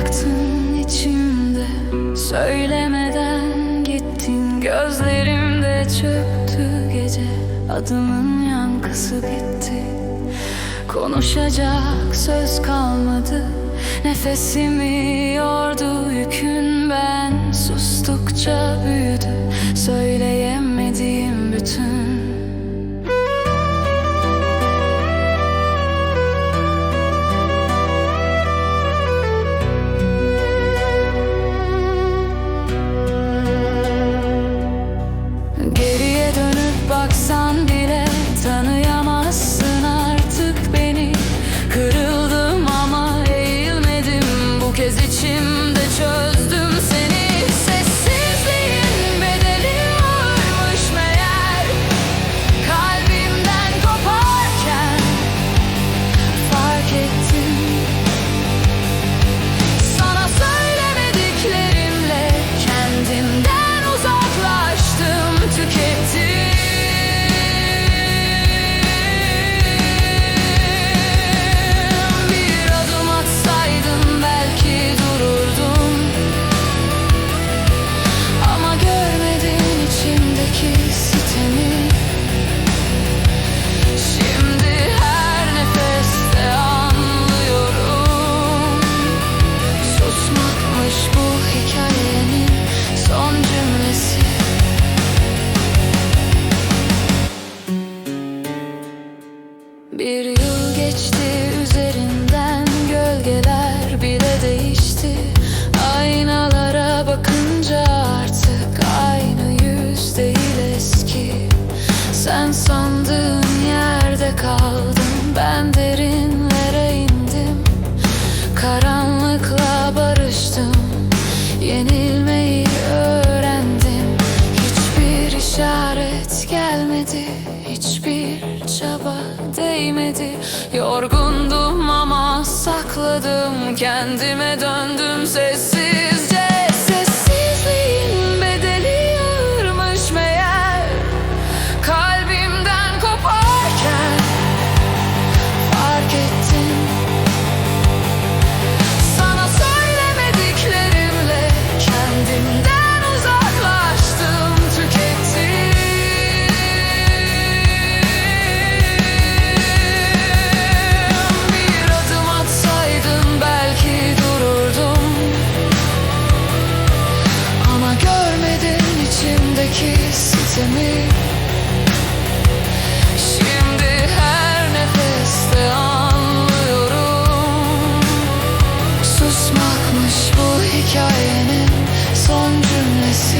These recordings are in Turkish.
Bıraktın içimde? Söylemeden gittin Gözlerimde çöktü gece. Adımın yankısı bitti Konuşacak söz kalmadı. Nefesimi yordu yükün ben Sustukça büyüdü. Söyleyemediğim bütün Bir yıl geçti üzerinden gölgeler bile değişti. Aynalara bakınca artık aynı yüz değil eski. Sen sandığın yerde kaldın ben derinlere indim. Karanlıkla barıştım Yenilmeyi öğrendim. Hiçbir işaret gelmedi Hiçbir değmedi Yorgundum ama sakladım. Kendime döndüm sessizce Bu hikayenin son cümlesi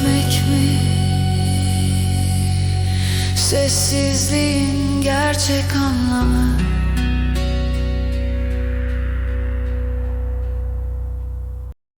Kaybetmek mi? Sessizliğin gerçek anlamı